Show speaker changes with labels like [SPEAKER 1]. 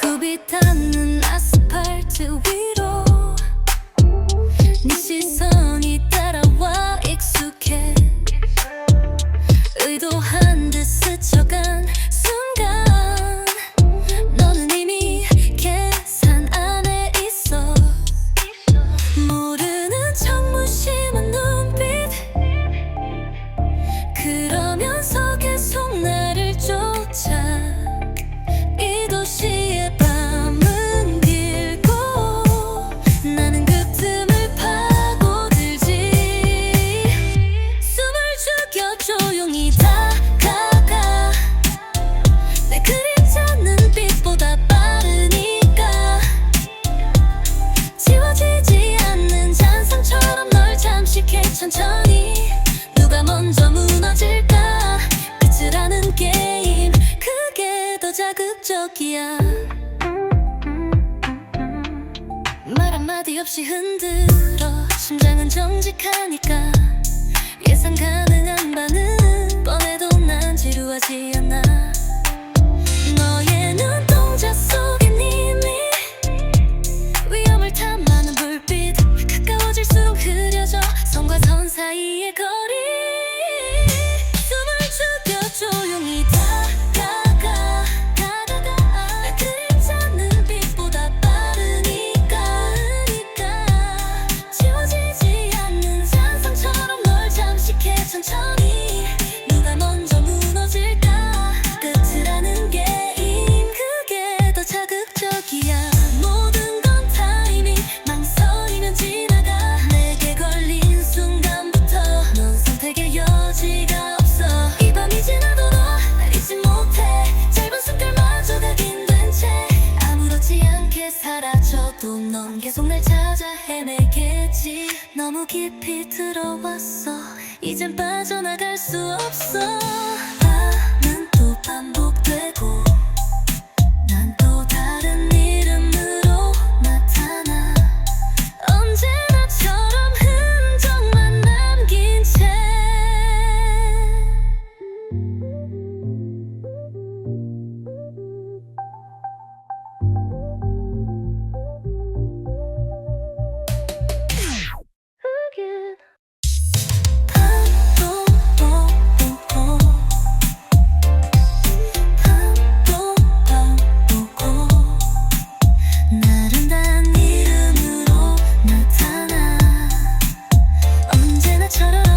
[SPEAKER 1] 굽이타는 아스팔트 위로 네 시선이 따라와 익숙해. 의도한 파격이야. 말 한마디 없이 흔들어. 심장은 정직하니까. 예상 가능한 반응 뻔해도 난 지루하지 않아 헤쳐도 넌 계속 날 찾아 헤매겠지. 너무 깊이 들어왔어. 이젠 빠져나갈 수 없어. 차라리